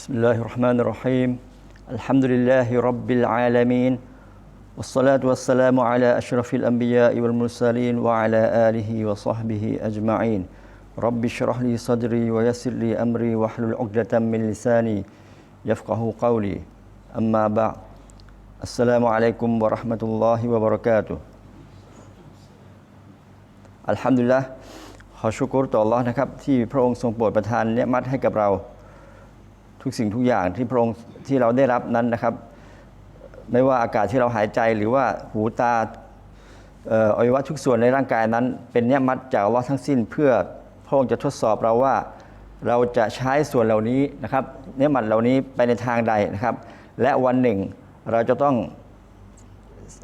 بسم الله الرحمن الرحيم الحمد لله رب العالمين والصلاة والسلام على أشرف الأنبياء والمرسلين وعلى آله وصحبه أجمعين رب اشرح لي صدري ويسر لي أمري واحلل عقدة من لساني يفقه قولي أما بعد السلام عليكم ورحمة الله وبركاته อัลฮัมดุลิลละขอชุกรต่อ Allah นะครับ ที่พระองค์ทรงโปรดประทานเนี่ยมัดให้กับเรา ทุกสิ่งทุกอย่างที่พระองค์ที่เราได้รับนั้นนะครับ ไม่ว่าอากาศที่เราหายใจหรือว่าหูตาอวัยวะทุกส่วนในร่างกายนั้น เป็นเนี่ยมัดจาก Allah ทั้งสิ้นเพื่อพระองค์จะทดสอบเราว่าเราจะใช้ส่วนเหล่านี้นะครับ เนี่ยมัดเหล่านี้ไปในทางใดนะครับ และวันหนึ่งเราจะต้อง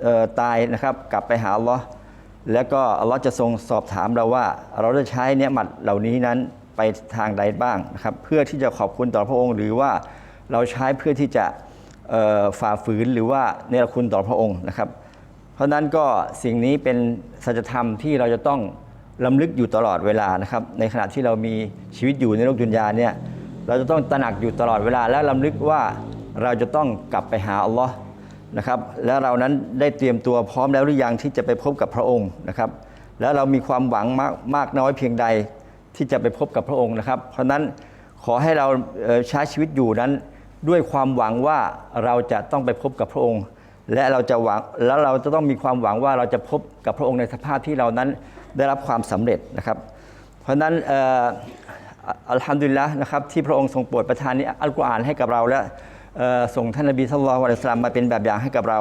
ออตายนะครับ กลับไปหาอัลลอฮ์แล้วก็อัลลอฮ์จะทรงสอบถามเราว่า เราได้ใช้เนื้หมัดเหล่านี้นั้น ไปทางใดบ้างนะครับเพื่อที่จะขอบคุณต่อพระองค์ หรือว่าเราใช้เพื่อที่จะฝ่าฝืนหรือว่าเนรคุณต่อพระองค์นะครับ เพราะฉะนั้นก็สิ่งนี้เป็นสัจธรรมที่เราจะต้องลำลึกอยู่ตลอดเวลานะครับ ในขณะที่เรามีชีวิตอยู่ในโลกดุนยาเนี่ยเราจะต้องตระหนักอยู่ตลอดเวลา และลำลึกว่าเราจะต้องกลับไปหาอัลลอฮ์นะครับแล้วเรานั้นได้เตรียมตัวพร้อมแล้วหรือยังที่จะไปพบกับพระองค์นะครับ แล้วเรามีความหวังมากมากน้อยเพียงใด ที่จะไปพบกับพระองค์นะครับ เพราะนั้นขอให้เราใช้ชีวิตอยู่นั้น ด้วยความหวังว่าเราจะต้องไปพบกับพระองค์ และเราจะหวังแล้วเราจะต้องมีความหวังว่าเราจะพบกับพระองค์ในสภาพที่เรานั้นได้รับความสำเร็จนะครับ เพราะฉะนั้นอัลฮัมดุลิลละนะครับที่พระองค์ทรงโปรดประทานนี้อัลกุรอานให้กับเราและส่งท่านนบีสัลลัลลอฮุอะลัยฮิวะซัลลัมมาเป็นแบบอย่างให้กับเรา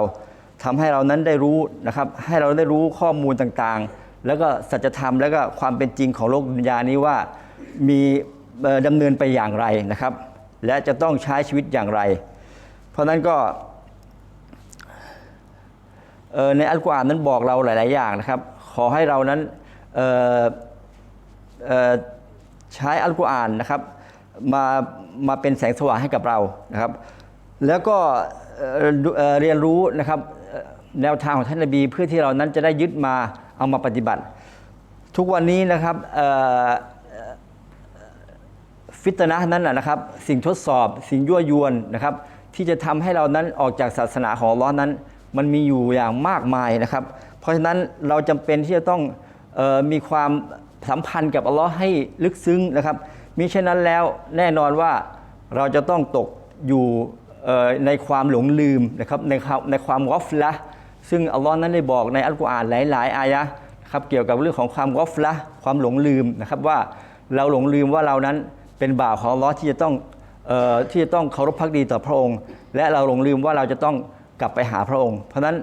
ทำให้เรานั้นได้รู้นะครับให้เราได้รู้ข้อมูลต่างๆ แล้วก็สัจธรรมแล้วก็ความเป็นจริงของโลกดุนยานี้ว่ามีเอ่อดำเนินไปอย่างไรนะครับ และจะต้องใช้ชีวิตอย่างไร เพราะฉะนั้นก็ในอัลกุรอานนั้นบอกเราหลาย ๆ อย่างนะครับ ขอให้เรานั้นใช้อัลกุรอานนะครับมามาเป็นแสงสว่างให้กับเรานะครับ แล้วก็เรียนรู้นะครับ แนวทางของท่านนบีเพื่อที่เรานั้นจะได้ยึดมาเอามาปฏิบัติ ทุกวันนี้นะครับฟิตนะนั้นนะนะครับ สิ่งทดสอบสิ่งยั่วยวนนะครับ ที่จะทำให้เรานั้นออกจากศาสนาของอัลเลอฮ์นั้น มันมีอยู่อย่างมากมายนะครับ เพราะฉะนั้นเราจำเป็นที่จะต้องออมีความสัมพันธ์กับอัลลอฮ์ให้ลึกซึ้งนะครับมิฉะนั้นแล้วแน่นอนว่าเราจะต้องตกอยู่ในความหลงลืมนะครับในความในความกอฟละ ซึ่งอัลลอฮ์นั้นได้บอกในอัลกุรอานหลาย ๆ อายะนะครับเกี่ยวกับเรื่องของความกอฟละความหลงลืมนะครับว่าเราหลงลืมว่าเรานั้นเป็นบ่าวของอัลลอฮ์ที่จะต้องออที่จะต้องเคารพพักดีต่อพระองค์ และเราหลงลืมว่าเราจะต้องกลับไปหาพระองค์ เพราะฉะนั้น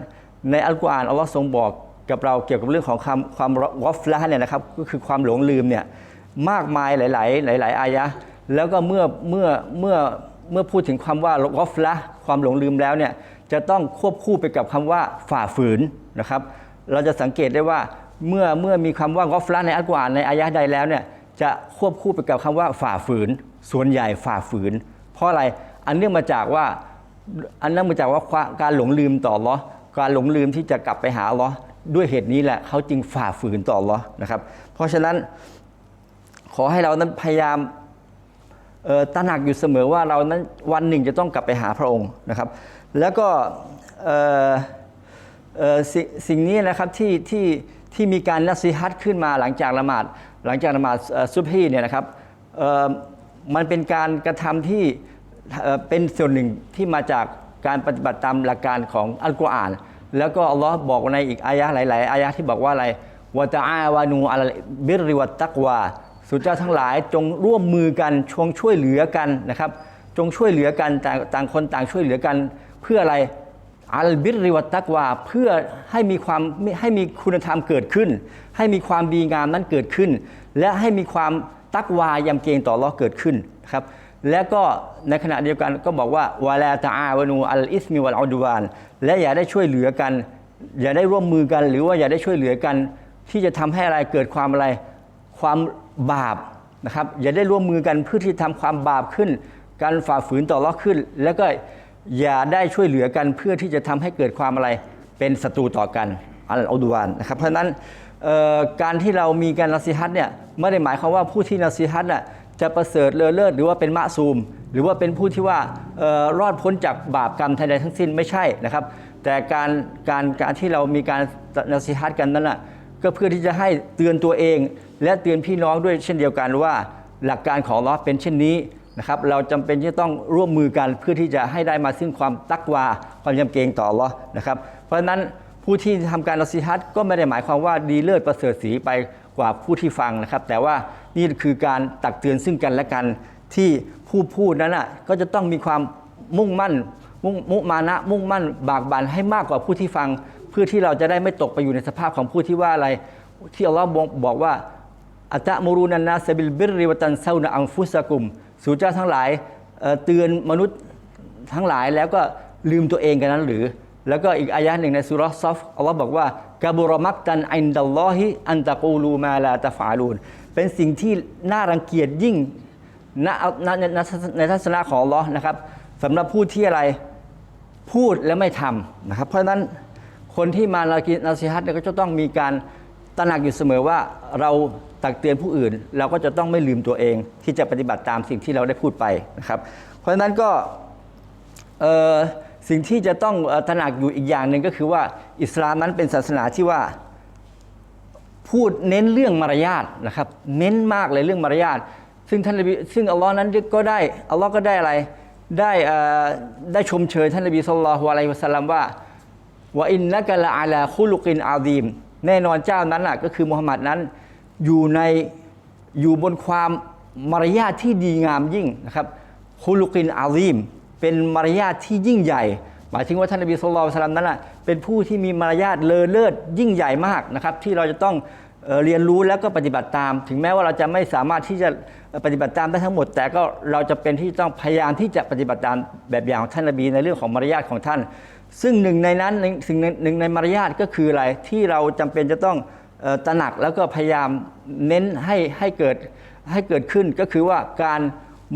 ในอัลกุรอานอัลลอฮ์ทรงบอกกับเราเกี่ยวกับเรื่องของความความวอฟละเนี่ยนะครับก็คือความหลงลืมเนี่ยมากมายหลาย ๆ หลาย ๆ อายะแล้วก็เมื่อเมื่อเมื่อเมื่อพูดถึงคำว่าวอฟละความหลงลืมแล้วเนี่ย จะต้องควบคู่ไปกับคำว่าฝ่าฝืนนะครับ เราจะสังเกตได้ว่าเมื่อเมื่อมีคำว่ากอฟละในอัลกุรอานในอายะใดแล้วเนี่ยจะควบคู่ไปกับคำว่าฝ่าฝืน ส่วนใหญ่ฝ่าฝืน เพราะอะไรอันเนื่องมาจากว่าอันนื่องมาจากว่าการหลงลืมต่อลอการหลงลืมที่จะกลับไปหาลอด้วยเหตุนี้แหละเขาจึงฝ่าฝืนต่อลอนะครับ เพราะฉะนั้นขอให้เรานั้นพยายามตระหนักอยู่เสมอว่าเรานั้นวันหนึ่งจะต้องกลับไปหาพระองค์นะครับ แล้วก็สิสิ่งนี้นะครับที่ที่ที่มีการนัสซิฮัตขึ้นมาหลังจากละหมาดหลังจากละหมาดซุบฮีเนี่ยนะครับมันเป็นการกระทำที่เป็นส่วนหนึ่งที่มาจากการปฏิบัติตามหลักการของอัลกุรอาน แล้วก็อัลลอฮ์บอกในอีกอายะหลาย ๆ อายะที่บอกว่าอะไรวะตะอาวานูอัลบิริวัตตักวาสุเจ้าทั้งหลายจงร่วมมือกันชงช่วยเหลือกันนะครับ จงช่วยเหลือกันต่างคนต่างช่วยเหลือกัน เพื่ออะไรอัลบิริวัตตักวาเพื่อให้มีความให้มีคุณธรรมเกิดขึ้น ให้มีความดีงามนั้นเกิดขึ้น และให้มีความตักวายำเกรงต่ออัลเลอเกิดขึ้นครับและก็ในขณะเดียวกันก็บอกว่าวาลาตาอาวนูอัลอิสมิวัลอุดวานและอย่าได้ช่วยเหลือกัน อย่าได้ร่วมมือกัน หรือว่าอย่าได้ช่วยเหลือกัน ที่จะทำให้อะไรเกิดความอะไรความบาปนะครับอย่าได้ร่วมมือกันเพื่อที่ทำความบาปขึ้น การฝ่าฝืนต่อรอขึ้น แล้วก็ อย่าได้ช่วยเหลือกันเพื่อที่จะทำให้เกิดความอะไรเป็นศัตรูต่อกันอัลอดุวานนะครับ เพราะฉะนั้นการที่เรามีการนัสซิฮัตเนี่ยไม่ได้หมายความว่าผู้ที่นัสซิฮัตน่ะจะประเสริฐเลอเลิศหรือว่าเป็นมะซูม หรือว่าเป็นผู้ที่ว่ารอดพ้นจากบาปกรรมใดๆทั้งสิ้นไม่ใช่นะครับ แต่การการการที่เรามีการนัสิฮัตกันนั้นน่ะก็เพื่อที่จะให้เตือนตัวเอง และเตือนพี่น้องด้วยเช่นเดียวกันว่า หลักการของลอเป็นเช่นนี้ นะครับเราจำเป็นที่จะต้องร่วมมือกันเพื่อที่จะให้ได้มาซึ่งความตักวาความยำเกรงต่ออัลลอนะครับ เพราะฉะนั้นผู้ที่ทำการนสิฮัตก็ไม่ได้หมายความว่าดีเลิศประเสริฐสีไปกว่าผู้ที่ฟังนะครับ แต่ว่านี่คือการตักเตือนซึ่งกันและกันที่ผู้พูดนั้นน่ะก็จะต้องมีความมุ่งมั่น มุ่งมุมานะมุ่งมั่นบากบั่นให้มากกว่าผู้ที่ฟัง เพื่อที่เราจะได้ไม่ตกไปอยู่ในสภาพของผู้ที่ว่าอะไร ที่อัลลอฮ์บอกว่าอัตะมูรูนันนาสบิลบิริวะตันเซานะอังฟุสกุม สู่เจ้าทั้งหลายเตือนมนุษย์ทั้งหลายแล้วก็ลืมตัวเองกันนั้นหรือ แล้วก็อีกอายะห์หนึ่งในสุราซอฟอัลลอฮ์บอกว่ากาบุรมักตันอินดัลลอฮิอันตะกูลูมาลาตะฟาลูนเป็นสิ่งที่น่ารังเกียจยิ่งณณในทัศนะของอัลลอฮ์นะครับสำหรับผู้ที่อะไรพูดแล้วไม่ทำนะครับ เพราะฉะนั้นคนที่มาลากินาซิฮัตเนี่ยก็จะต้องมีการ ตระหนักอยู่เสมอว่าเราตักเตือนผู้อื่น เราก็จะต้องไม่ลืมตัวเองที่จะปฏิบัติตามสิ่งที่เราได้พูดไปนะครับ เพราะฉะนั้นก็สิ่งที่จะต้องตระหนักอยู่อีกอย่างหนึ่งก็คือว่าอิสลามนั้นเป็นศาสนาที่ว่าพูดเน้นเรื่องมารยาทนะครับ เน้นมากเลยเรื่องมารยาทซึ่งท่านซึ่งอัลลอฮ์นั้นก็ได้อัลลอฮ์ก็ได้อะไรได้ได้ชมเชยท่านนบีสุลต่านละฮ์อะลัยฮิวะสัลลัมว่าว่าอินนักะละอาลาคุลุกินอาดีม แน่นอนเจ้านั้นน่ะก็คือมุฮัมมัดนั้นอยู่ในอยู่บนความมารยาทที่ดีงามยิ่งนะครับคุลุกินอาดีม เป็นมารยาทที่ยิ่งใหญ่ หมายถึงว่าท่านนบีสุลต่านนั้นน่ะเป็นผู้ที่มีมารยาทเลอเลิศยิ่งใหญ่มากนะครับที่เราจะต้องเอ่อเรียนรู้แล้วก็ปฏิบัติตาม ถึงแม้ว่าเราจะไม่สามารถที่จะปฏิบัติตามได้ทั้งหมด แต่ก็เราจะเป็นที่ต้องพยายามที่จะปฏิบัติตามแบบอย่างของท่านนบีในเรื่องของมารยาทของท่าน ซึ่งหนึ่งในนั้นหนึ่งสิ่งหนึ่งหนึ่งในมารยาทก็คืออะไรที่เราจำเป็นจะต้องตระหนักแล้วก็พยายามเน้นให้ให้เกิดให้เกิดขึ้นก็คือว่าการ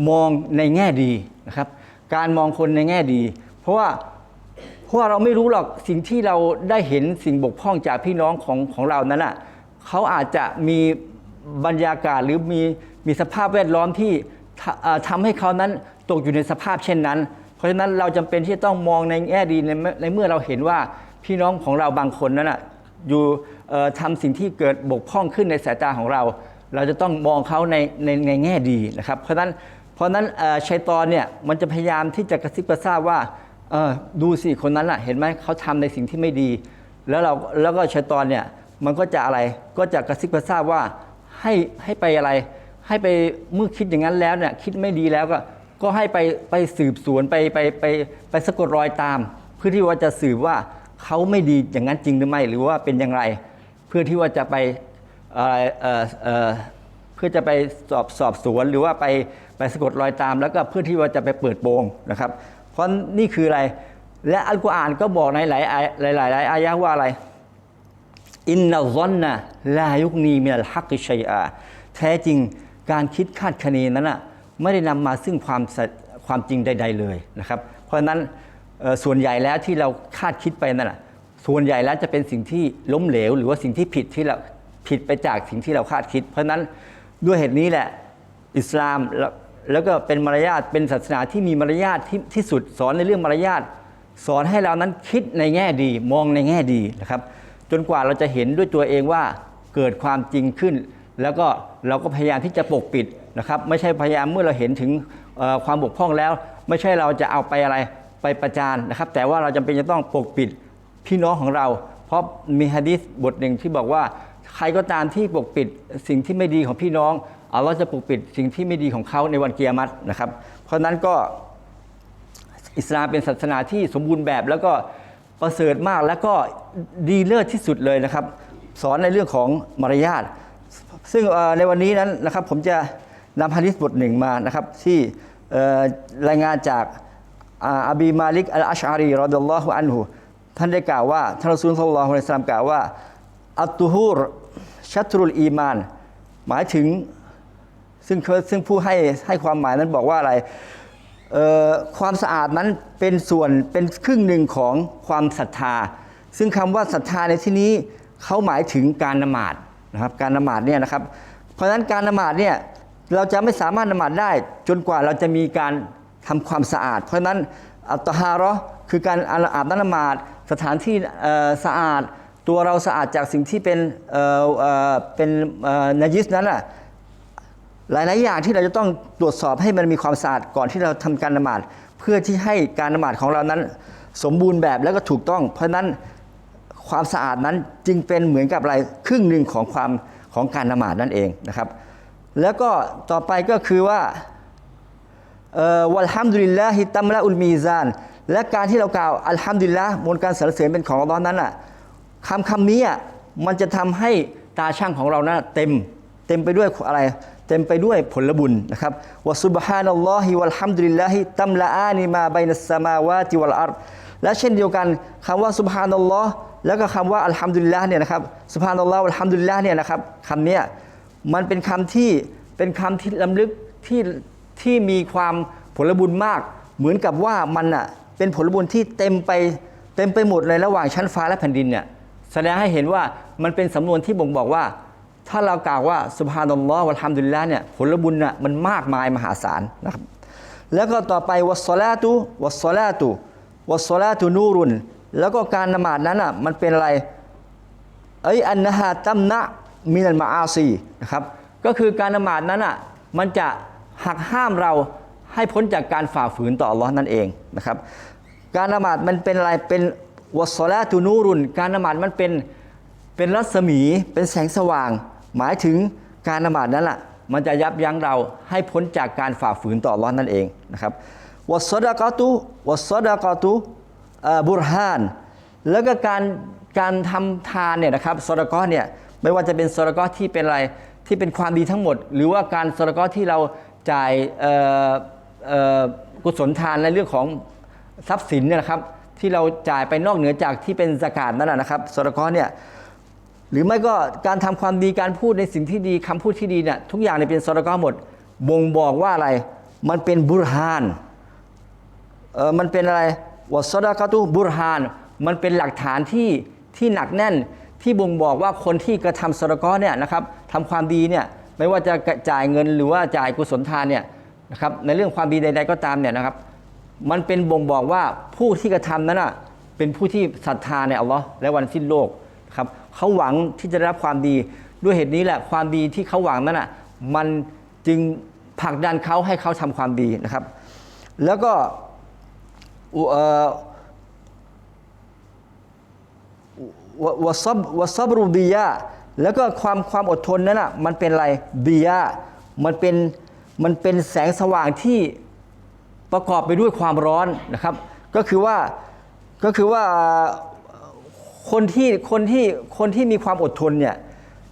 มองในแง่ดีนะครับการมองคนในแง่ดี เพราะว่าเพราะาเราไม่รู้หรอกสิ่งที่เราได้เห็นสิ่งบกพร่องจากพี่น้องของของเรานั้นอะเขาอาจจะมีบรรยากาศหรือมีมีสภาพแวดล้อมที่ทะเอ่อทำให้เขานั้นตกอยู่ในสภาพเช่นนั้น เพราะฉะนั้นเราจำเป็นที่จะต้องมองในแง่ดีในเมื่อเราเห็นว่าพี่น้องของเราบางคนนั้นอะอยู่เอ่อทำสิ่งที่เกิดบกพร่องขึ้นในสายตาของเรา เราจะต้องมองเขาในในในแง่ดีนะครับเพราะฉะนั้นเพราะฉะนั้นชัยตอนเนี่ยมันจะพยายามที่จะกระซิบกระซาบว่าดูสิคนนั้นล่ะเห็นไหมเขาทำในสิ่งที่ไม่ดี แล้วเราแล้วก็ชัยตอนเนี่ยมันก็จะอะไรก็จะกระซิบกระซาบว่าให้ให้ไปอะไร ให้ไปเมื่อคิดอย่างนั้นแล้วเนี่ยคิดไม่ดีแล้วก็ ก็ให้ไปไปสืบสวนไปไปไปไปสะกดรอยตาม เพื่อที่ว่าจะสืบว่าเขาไม่ดีอย่างนั้นจริงหรือไม่ หรือว่าเป็นอย่างไร เพื่อที่ว่าจะไปเเเเพื่อจะไปสอบสอบสวนหรือว่าไปไปสะกดรอยตาม แล้วก็เพื่อที่ว่าจะไปเปิดโปงนะครับ เพราะนี่คืออะไรและอัลกุรอานก็บอกในหลายหลายหลายหลายอายะว่าอะไรอินนัลซอนนะลายุกนีมินัลฮักกิชัยอาแท้จริงการคิดคาดคะเนนั้นนะ ไม่ได้นำมาซึ่งความความจริงใด ๆ เลยนะครับ เพราะฉะนั้นส่วนใหญ่แล้วที่เราคาดคิดไปนั่นแหะส่วนใหญ่แล้วจะเป็นสิ่งที่ล้มเหลว หรือว่าสิ่งที่ผิดที่เราผิดไปจากสิ่งที่เราคาดคิด เพราะฉะนั้นด้วยเหตุนี้แหละอิสลามแล้วก็เป็นมารยาทเป็นศาสนาที่มีมารยาทที่ที่สุดสอนในเรื่องมารยาทสอนให้เรานั้นคิดในแง่ดีมองในแง่ดีนะครับ จนกว่าเราจะเห็นด้วยตัวเองว่าเกิดความจริงขึ้น แล้วก็เราก็พยายามที่จะปกปิดนะครับไม่ใช่พยายามเมื่อเราเห็นถึงความบกพร่องแล้ว ไม่ใช่เราจะเอาไปอะไรไปประจานนะครับ แต่ว่าเราจำเป็นจะต้องปกปิดพี่น้องของเรา เพราะมีฮะดีษบทหนึ่งที่บอกว่าใครก็ตามที่ปกปิดสิ่งที่ไม่ดีของพี่น้องอัลลอฮ์จะปกปิดสิ่งที่ไม่ดีของเขาในวันเกียรตินะครับ เพราะฉนั้นก็อิสลามเป็นศาสนาที่สมบูรณ์แบบแล้วก็ประเสริฐมากแล้วก็ดีเลิศที่สุดเลยนะครับ สอนในเรื่องของมารยาทซึ่งในวันนี้นั้นนะครับผมจะ นำฮะดิษบทหนึ่งมานะครับที่รายงานจากอ่าอบีมาลิกอัลอัชอารีรอดัลลอฮุอันฮุท่านได้กล่าวว่าท่านรอซูลสัลลัลลอฮุอะลัยฮิวะซัลลัมกล่าวว่า อัตตุฮูรชัตรุลอีมาน หมายถึงซึ่งซึ่งผู้ให้ให้ความหมายนั้นบอกว่าอะไรความสะอาดนั้นเป็นส่วนเป็นครึ่งหนึ่งของความศรัทธา ซึ่งคำว่าศรัทธาในที่นี้เขาหมายถึงการนมาดนะครับการนมาดเนี่ยนะครับ เพราะฉะนั้นการนมาดเนี่ย เราจะไม่สามารถนมาดได้จนกว่าเราจะมีการทำความสะอาด เพราะฉะนั้นอัตฮาระคือการอาบน้ำละหมาดสถานที่สะอาด ตัวเราสะอาดจากสิ่งที่เป็นเอ่อเอ่อเป็นเอ่อนายิสนั้นอะหลาย ๆ อย่างที่เราจะต้องตรวจสอบให้มันมีความสะอาดก่อนที่เราทำการนมาดเพื่อที่ให้การนมาดของเรานั้น สมบูรณ์แบบแล้วก็ถูกต้อง เพราะฉะนั้นความสะอาดนั้นจึงเป็นเหมือนกับอะไรครึ่งหนึ่งของความของการนมาดนั่นเองนะครับ แล้วก็ต่อไปก็คือว่าอัลฮัมดุลิลลาฮิตัมละอุลมีซาน และการที่เรากล่าวอัลฮัมดุลิลละมนต์การสรรเสริญเป็นของอัลลอฮ์นั้นอะคำคำนี้อะมันจะทำให้ตาช่างของเรานั้นเต็มเต็มไปด้วยอะไร เต็มไปด้วยผลบุญนะครับวะซุบฮานัลลอฮิวัลฮัมดุลิลลาฮิตัมละอานิมาบัยนัสสมาวาติวัลอัรและเช่นเดียวกันคำว่าซุบฮานัลลอฮ์แล้วก็คำว่าอัลฮัมดุลิลลาห์เนี่ยนะครับซุบฮานัลลอฮ์วัลฮัมดุลิลลาห์เนี่ยนะครับคำเนี้ย มันเป็นคำที่เป็นคำที่ล้ำลึกที่ที่มีความผลบุญมาก เหมือนกับว่ามันอะเป็นผลบุญที่เต็มไปเต็มไปหมดเลยระหว่างชั้นฟ้าและแผ่นดินเนี่ยแสดงให้เห็นว่ามันเป็นสำนวนที่บ่งบอกว่า ถ้าเรากล่าวว่าสุบฮานัลลอฮ์วะลฮัมดุลิลละเนี่ยผลบุญน่ะมันมากมายมหาศาลนะครับแล้วก็ต่อไปวัสซลาตุวัสซลาตุวัสซลาตุนูรุน แล้วก็การนมาดนั้นอะมันเป็นอะไรเอ้ยอันนะฮะตัมนะ มินัลมาอาซีนะครับก็คือการนมาดนั้นอะมันจะหักห้ามเราให้พ้นจากการฝ่าฝืนต่ออัลลอฮ์นั่นเองนะครับการนมาดมันเป็นอะไรเป็นวัสซลาตุนูรุน การนมาดมันเป็นเป็นรัศมีเป็นแสงสว่าง หมายถึงการนมาดนั้นแหละมันจะยับยั้งเราให้พ้นจากการฝ่าฝืนต่อร้อนนั่นเองนะครับวัสดากาตุวัสดากาตุบุรฮาน แล้วก็การการทำทานเนี่ยนะครับสดากอเนี่ย ไม่ว่าจะเป็นสดากอที่เป็นอะไรที่เป็นความดีทั้งหมด หรือว่าการสดากอที่เราจ่ายกุศลทานในเรื่องของทรัพย์สินเนี่ยนะครับ ที่เราจ่ายไปนอกเหนือจากที่เป็นสกาดนั่นนะนะครับสรกอเนี่ยหรือไม่ก็การทำความดีการพูดในสิ่งที่ดีคำพูดที่ดีเนี่ยทุกอย่างเนี่ยเป็นสรกอหมด บ่งบอกว่าอะไรมันเป็นบุรฮานเออมันเป็นอะไรวัสดากตุบุรฮาน มันเป็นหลักฐานที่ที่หนักแน่น ที่บ่งบอกว่าคนที่กระทำสรกอเนี่ยนะครับทำความดีเนี่ยไม่ว่าจะจ่ายเงินหรือว่าจ่ายกุศลทานเนี่ยนะครับในเรื่องความดีใด ๆ ก็ตามเนี่ยนะครับ มันเป็นบ่งบอกว่าผู้ที่กระทำนั้นน่ะเป็นผู้ที่ศรัทธาในอัลลอฮ์และวันสิ้นโลกครับเขาหวังที่จะได้รับความดี ด้วยเหตุนี้แหละความดีที่เขาหวังนั้นน่ะมันจึงผลักดันเขาให้เขาทำความดีนะครับ แล้วก็อุเอ่อ วะวะซับวซับรุดียะแล้วก็ความความอดทนนั้นน่ะมันเป็นอะไรดียะมันเป็นมันเป็นแสงสว่างที่ประกอบไปด้วยความร้อนนะครับ ก็คือว่าก็คือว่าคนที่คนที่คนที่มีความอดทนเนี่ย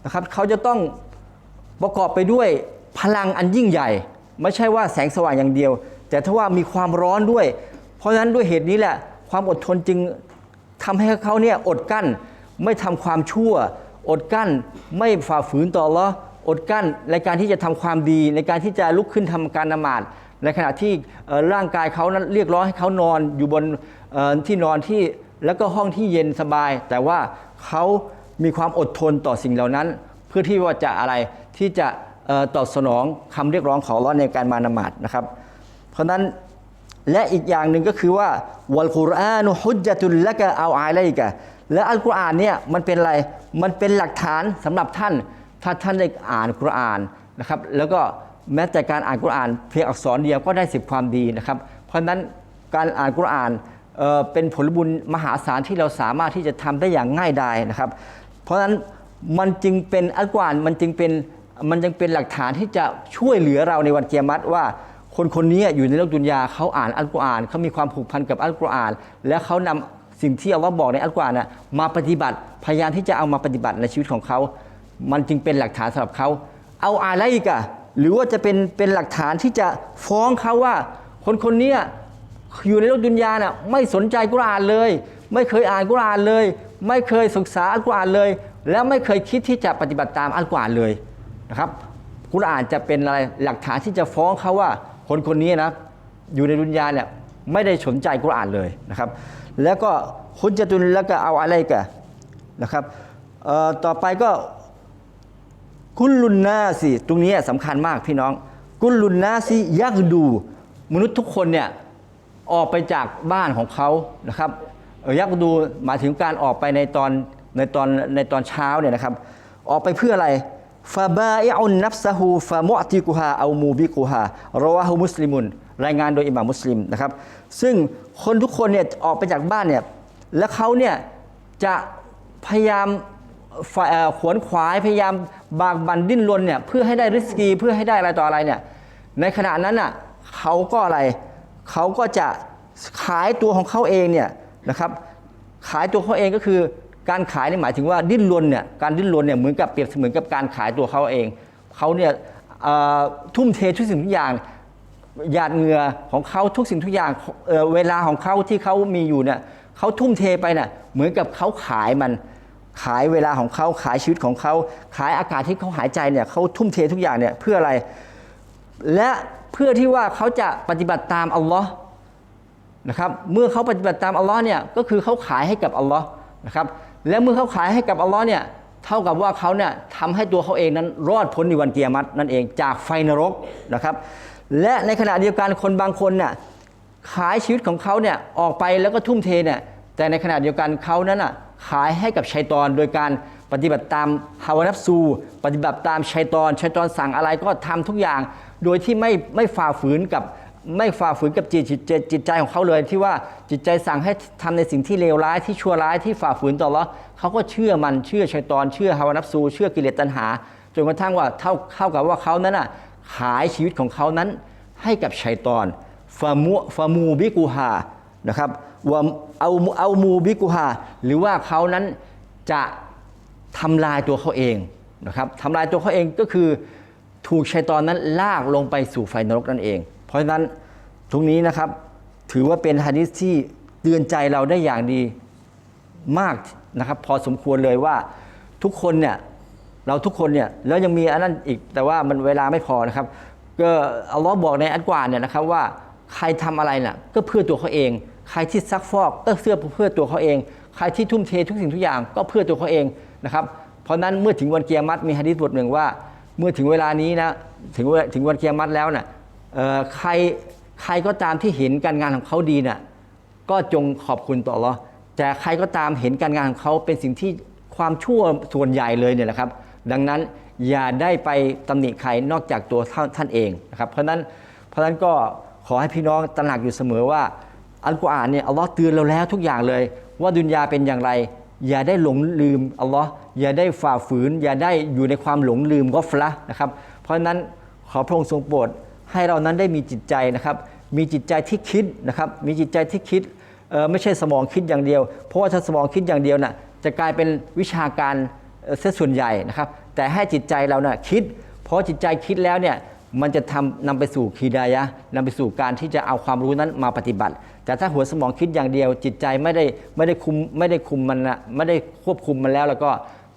นะครับเขาจะต้องประกอบไปด้วยพลังอันยิ่งใหญ่ ไม่ใช่ว่าแสงสว่างอย่างเดียว แต่ถ้าว่ามีความร้อนด้วย เพราะฉะนั้นด้วยเหตุนี้แหละ ความอดทนจึงทำให้เขาเนี่ยอดกั้น ไม่ทำความชั่ว อดกั้นไม่ฝ่าฝืนต่อละอดกั้นในการที่จะทำความดี ในการที่จะลุกขึ้นทำการนมาดในขณะที่ร่างกายเขานั้นเรียกร้องให้เขานอนอยู่บนที่นอนที่แล้วก็ห้องที่เย็นสบาย แต่ว่าเขามีความอดทนต่อสิ่งเหล่านั้น เพื่อที่ว่าจะอะไรที่จะออตอบสนองคำเรียกร้องของอัลเลาะห์ในการมานมาดนะครับ เพราะฉะนั้นและอีกอย่างหนึ่งก็คือว่าวัลกุรอานุฮุจจตุลละกะเอาอาไลกะ และอัลกุรอานเนี่ยมันเป็นอะไร มันเป็นหลักฐานสำหรับท่าน ถ้าท่านได้อ่านกุรอานนะครับ แล้วก็แม้แต่การอ่านกุรอานเพียงอักษรเดียวก็ได้สิบความดีนะครับ เพราะฉะนั้นการอ่านกุรอานเเป็นผลบุญมหาศาลที่เราสามารถที่จะทำได้อย่างง่ายดายนะครับ เพราะฉะนั้นมันจึงเป็นอัลกุรอานมันจึงเป็นมันจึงเป็นหลักฐานที่จะช่วยเหลือเราในวันเกียรติว่าคนคนนี้อยู่ในโลกดุนยาเขาอ่านอัลกุรอานเขามีความผูกพันกับอัลกุรอาน และเขานำ สิ่งที่อัลลอฮ์บอกในอัลกุรอานน่ะมาปฏิบัติพยายามที่จะเอามาปฏิบัติในชีวิตของเขา มันจึงเป็นหลักฐานสำหรับเขาเอาอะไรอีกอะหรือว่าจะเป็นเป็นหลักฐานที่จะฟ้องเขาว่า คนคนนี้อยู่ในโลกดุนยาน่ะไม่สนใจกุรอานเลย ไม่เคยอ่านกุรอานเลย ไม่เคยศึกษาอัลกุรอานเลย แล้วไม่เคยคิดที่จะปฏิบัติตามอัลกุรอานเลยนะครับกุรอานจะเป็นอะไรหลักฐานที่จะฟ้องเขาว่า คนคนนี้นะอยู่ในดุนยาเนี่ยไม่ได้สนใจกุรอานเลยนะครับ แล้วก็ฮุจจตุลแล้วก็เอาอะไรกันนะครับต่อไปก็กุลลุนนาสิตรงนี้สำคัญมากพี่น้อง กุลลุนนาสิยักดูมนุษย์ทุกคนเนี่ยออกไปจากบ้านของเขานะครับยักดูหมายถึงการออกไปในตอนในตอนในตอนเช้าเนี่ยนะครับ ออกไปเพื่ออะไรฟาบาอิอุนนัฟซะฮูฟามอติกุฮาเอามูบิกุฮารอวะฮูมุสลิมุน รายงานโดยอิหม่ามมุสลิมนะครับ ซึ่งคนทุกคนเนี่ยออกไปจากบ้านเนี่ยแล้วเขาเนี่ยจะพยายามขวนขวายพยายามบากบันดิ้นรนเนี่ยเพื่อให้ได้ริสกีเพื่อให้ได้อะไรต่ออะไรเนี่ยในขณะนั้นน่ะเขาก็อะไรเขาก็จะขายตัวของเขาเองเนี่ยนะครับขายตัวเขาเองก็คือการขายนี่หมายถึงว่าดิ้นรนเนี่ยการดิ้นรนเนี่ยเหมือนกับเปรียบเสมือนกับการขายตัวเขาเองเขาเนี่ยทุ่มเททุกสิ่งทุกอย่าง หยาดเหงื่อของเขาทุกสิ่งทุกอย่างเเวลาของเขาที่เขามีอยู่เนี่ยเขาทุ่มเทไปเนี่ยเหมือนกับเขาขายมัน ขายเวลาของเขาขายชีวิตของเขาขายอากาศที่เขาหายใจเนี่ยเขาทุ่มเททุกอย่างเนี่ยเพื่ออะไร และเพื่อที่ว่าเขาจะปฏิบัติตามอัลลอฮ์นะครับเมื่อเขาปฏิบัติตามอัลลอฮ์เนี่ยก็คือเขาขายให้กับอัลลอฮ์นะครับและเมื่อเขาขายให้กับอัลลอฮ์เนี่ยเท่ากับว่าเขาเนี่ยทำให้ตัวเขาเองนั้นรอดพ้นในวันเกียรตินั่นเองจากไฟนรกนะครับ และในขณะเดียวกันคนบางคนเนี่ยขายชีวิตของเขาเนี่ยออกไปแล้วก็ทุ่มเทเนี่ยแต่ในขณะเดียวกันเขานั้นอะขายให้กับชัยตอนโดยการปฏิบัติตามฮาวานับซู ปฏิบัติตามชัยตอนชัยตอนสั่งอะไรก็ทำทุกอย่าง โดยที่ไม่ไม่ฝ่าฝืนกับไม่ฝ่าฝืนกับจิตจิตจิตจิตใจของเขาเลยที่ว่าจิตใจสั่งให้ทำในสิ่งที่เลวร้ายที่ชั่วร้ายที่ฝ่าฝืนต่ออัลเลาะเขาก็เชื่อมันเชื่อชัยตอนเชื่อฮาวานับซู เชื่อกิเลสตัณหาจนกระทั่งว่าเท่าเท่ากับว่าเขานั้นอะ ขายชีวิตของเขานั้นให้กับชัยตอนฟามูฟามูบิกูฮานะครับว่าเอาเอามูบิกูฮาหรือว่าเขานั้นจะทำลายตัวเขาเองนะครับทำลายตัวเขาเองก็คือถูกชัยตอนนั้นลากลงไปสู่ไฟนรกนั่นเอง เพราะฉะนั้นตรงนี้นะครับถือว่าเป็นฮะดิษที่เตือนใจเราได้อย่างดีมากนะครับ พอสมควรเลยว่าทุกคนเนี่ย เราทุกคนเนี่ยแล้วยังมีอันนั้นอีกแต่ว่ามันเวลาไม่พอนะครับ ก็อัลลอฮ์บอกในอัลกุรอานเนี่ยนะครับว่าใครทำอะไรน่ะก็เพื่อตัวเขาเอง ใครที่ซักฟอกก็เพื่อเพื่อตัวเขาเอง ใครที่ทุ่มเททุกสิ่งทุกอย่างก็เพื่อตัวเขาเองนะครับเพราะนั้นเมื่อถึงวันเกียรมัดมีฮะดีษบทหนึ่งว่า เมื่อถึงเวลานี้นะถึงวลาถึงวันเกียรมัดแล้วน่ะเอ่อใครใครก็ตามที่เห็นการงานของเขาดีน่ะก็จงขอบคุณต่ออัลเลอแต่ใครก็ตามเห็นการงานของเขาเป็นสิ่งที่ความชั่วส่วนใหญ่เลยเนี่ยนะครับ ดังนั้นอย่าได้ไปตำหนิใครนอกจากตัวท่านเองนะครับ เพราะนั้นเพราะนั้นก็ขอให้พี่น้องตระหนักอยู่เสมอว่า อัลกุรอานเนี่ยอัลลอฮ์เตือนเราแล้วทุกอย่างเลย ว่าดุนยาเป็นอย่างไร อย่าได้หลงลืมอัลลอฮ์อย่าได้ฝ่าฝืน อย่าได้อยู่ในความหลงลืมกอฟละนะครับ เพราะนั้นขอพระองค์ทรงโปรดให้เรานั้นได้มีจิตใจนะครับ มีจิตใจที่คิดนะครับ มีจิตใจที่คิดไม่ใช่สมองคิดอย่างเดียว เพราะว่าถ้าสมองคิดอย่างเดียวน่ะจะกลายเป็นวิชาการ เสียส่วนใหญ่นะครับ แต่ให้จิตใจเราน่ะคิด เพราะจิตใจคิดแล้วเนี่ยมันจะทำนำไปสู่คีดายะห์นำไปสู่การที่จะเอาความรู้นั้นมาปฏิบัติ แต่ถ้าหัวสมองคิดอย่างเดียว จิตใจไม่ได้ไม่ได้คุมไม่ได้คุมมันนะไม่ได้ควบคุมมันแล้ว แล้วก็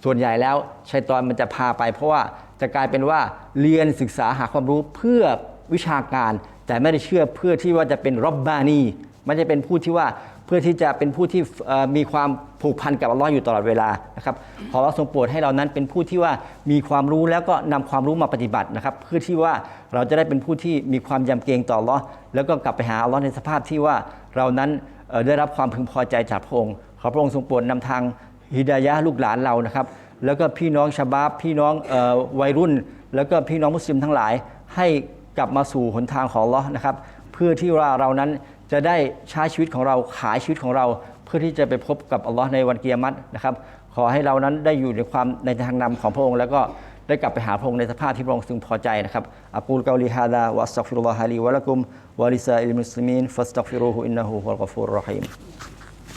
ส่วนใหญ่แล้วชัยตอนมันจะพาไป เพราะว่าจะกลายเป็นว่าเรียนศึกษาหาความรู้เพื่อวิชาการ แต่ไม่ได้เชื่อเพื่อที่ว่าจะเป็นรอบบานีไม่ได้เป็นผู้ที่ว่า พื่อที่จะเป็นผู้ที่มีความผูกพันกับอัลลอฮ์อยู่ตลอดเวลานะครับขอเราทรงโปรดให้เรานั้นเป็นผู้ที่ว่ามีความรู้แล้วก็นำความรู้มาปฏิบัตินะครับ เพื่อที่ว่าเราจะได้เป็นผู้ที่มีความยำเกรงต่ออัลลอฮ์แล้วก็กลับไปหาอัลลอฮ์ในสภาพที่ว่าเรานั้นได้รับความพึงพอใจจากพระองค์ ขอพระองค์ทรงโปรดนำทางฮิดายะลูกหลานเรานะครับ แล้วก็พี่น้องชาบาบพี่น้องออวัยรุ่น แล้วก็พี่น้องมุสลิมทั้งหลายให้กลับมาสู่หนทางของอัลลอฮ์นะครับ เพื่อที่ว่าเรานั้น จะได้ใช้ชีวิตของเราขายชีวิตของเรา เพื่อที่จะไปพบกับอัลลอฮ์ในวันเกียรตินะครับ ขอให้เรานั้นได้อยู่ในความในทางนำของพระองค์ แล้วก็ได้กลับไปหาพระองค์ในสภาพที่พระองค์ทรงพอใจนะครับอักูลกาลิฮาดาวัสตัฟิรุลลอฮะลีวะลักุมวะลิซาอิลมุสลิมีนฟัสตัฟิรูฮุอินนะฮูฮุวัลกอฟูรรฮีม